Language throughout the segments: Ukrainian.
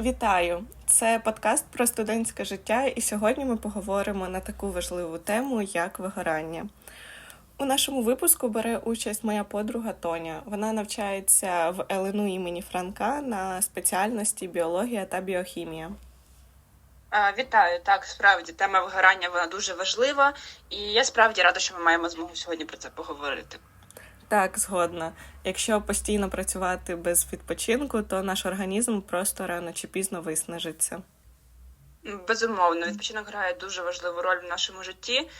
Вітаю! Це подкаст про студентське життя, і сьогодні ми поговоримо на таку важливу тему, як вигорання. У нашому випуску бере участь моя подруга Тоня. Вона навчається в ЛНУ імені Франка на спеціальності біологія та біохімія. Вітаю, так справді тема вигорання вона дуже важлива, і я справді рада, що ми маємо змогу сьогодні про це поговорити. Так, згодна. Якщо постійно працювати без відпочинку, то наш організм просто рано чи пізно виснажиться. Безумовно, відпочинок грає дуже важливу роль в нашому житті,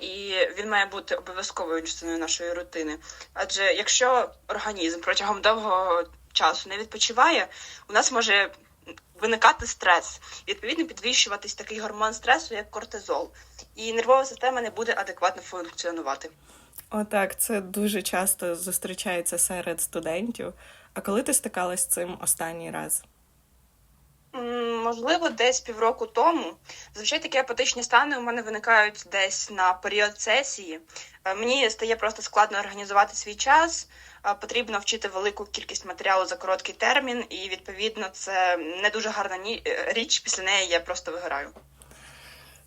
і він має бути обов'язковою частиною нашої рутини. Адже якщо організм протягом довгого часу не відпочиває, у нас може виникати стрес, і відповідно підвищуватись такий гормон стресу, як кортизол, і нервова система не буде адекватно функціонувати. Отак, це дуже часто зустрічається серед студентів. А коли ти стикалась з цим останній раз? Можливо, десь півроку тому. Зазвичай такі апатичні стани у мене виникають десь на період сесії. Е, Мені стає просто складно організувати свій час. е, Потрібно вчити велику кількість матеріалу за короткий термін, і відповідно це не дуже гарна е, річ. Після неї я просто вигораю.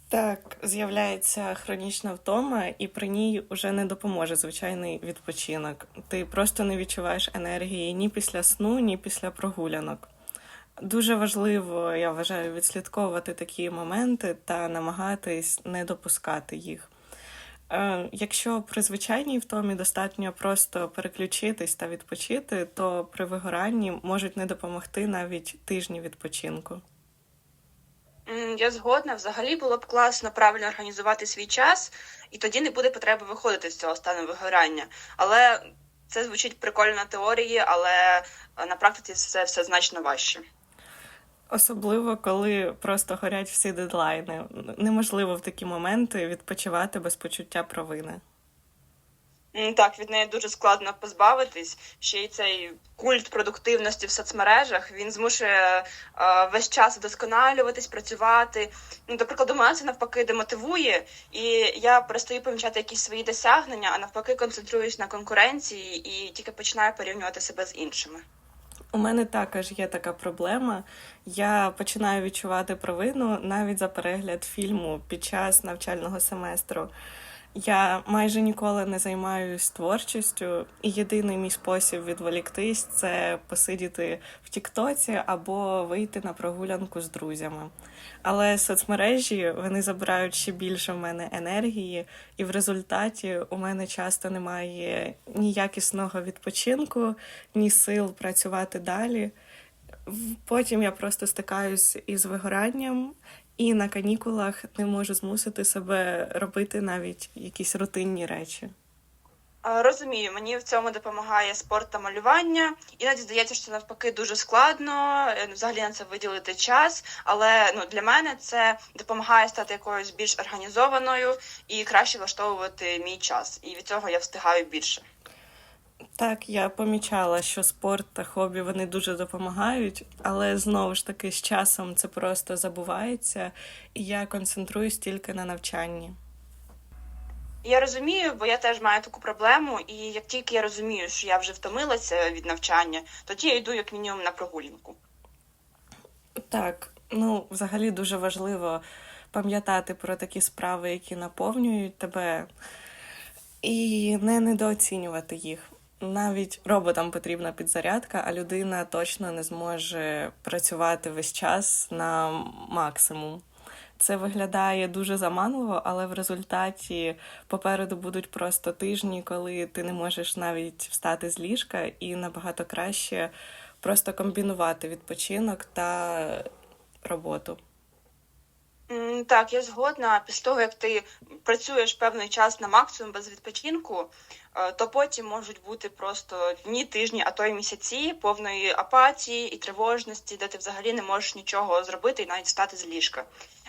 Так, з'являється хронічна втома, і при ній уже не допоможе звичайний відпочинок. Ти просто не відчуваєш енергії ні після сну, ні після прогулянок. Дуже важливо, я вважаю, відслідковувати такі моменти та намагатись не допускати їх. Е, Якщо при звичайній втомі достатньо просто переключитись та відпочити, то при вигоранні можуть не допомогти навіть тижні відпочинку. Я згодна. Взагалі було б класно правильно організувати свій час, і тоді не буде потреби виходити з цього стану вигорання. Але це звучить прикольно на теорії, але е, на практиці це все значно важче. Особливо, коли просто горять всі дедлайни. Неможливо в такі моменти відпочивати без почуття провини. Так, від неї дуже складно позбавитись. Ще й цей культ продуктивності в соцмережах він змушує е, весь час вдосконалюватись, працювати. Ну, до прикладу, мене це навпаки демотивує, і я перестаю помічати якісь свої досягнення, а навпаки, концентруюсь на конкуренції і тільки починаю порівнювати себе з іншими. У мене також є така проблема. Я починаю відчувати провину навіть за перегляд фільму під час навчального семестру. Я майже ніколи не займаюсь творчістю, і єдиний мій спосіб відволіктись це посидіти в Тіктоці або вийти на прогулянку з друзями. Але соцмережі вони забирають ще більше в мене енергії, і в результаті у мене часто немає ні якісного відпочинку, ні сил працювати далі. Потім я просто стикаюсь із вигоранням, і на канікулах не можу змусити себе робити навіть якісь рутинні речі. Розумію, мені в цьому допомагає спорт та малювання. Іноді здається, що навпаки дуже складно е, взагалі на це виділити час. Але ну для мене це допомагає стати якоюсь більш організованою і краще влаштовувати мій час. І від цього я встигаю більше. Так, я помічала, що спорт та хобі вони дуже допомагають, але знову ж таки з часом це просто забувається, і я концентруюсь тільки на навчанні. Я розумію, бо я теж маю таку проблему, і як тільки я розумію, що я вже втомилася від навчання, тоді я йду як мінімум на прогулянку. Так, ну взагалі дуже важливо пам'ятати про такі справи, які наповнюють тебе, і не недооцінювати їх. Навіть роботам потрібна підзарядка, а людина точно не зможе працювати весь час на максимум. Це виглядає дуже заманливо, але в результаті попереду будуть просто тижні, коли ти не можеш навіть встати з ліжка, і набагато краще просто комбінувати відпочинок та роботу. Так, я згодна. Після того, як ти працюєш певний час на максимум без відпочинку, е, то потім можуть бути просто дні, тижні, а то й місяці повної апатії і тривожності, де ти взагалі не можеш нічого зробити і навіть встати з ліжка.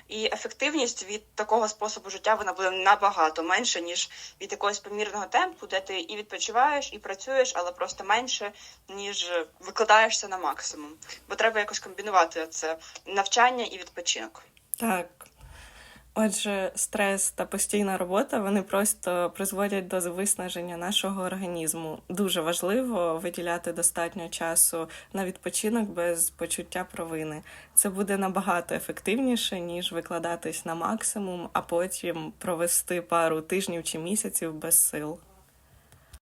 І ефективність від такого способу життя вона буде набагато менше, ніж від якогось помірного темпу, де ти і відпочиваєш, і працюєш, але просто менше, ніж викладаєшся на максимум. Бо треба якось комбінувати це навчання і відпочинок. Так. Отже, стрес та постійна робота вони просто призводять до виснаження нашого організму. Дуже важливо виділяти достатньо часу на відпочинок без почуття провини. Це буде набагато ефективніше, ніж викладатись на максимум, а потім провести пару тижнів чи місяців без сил.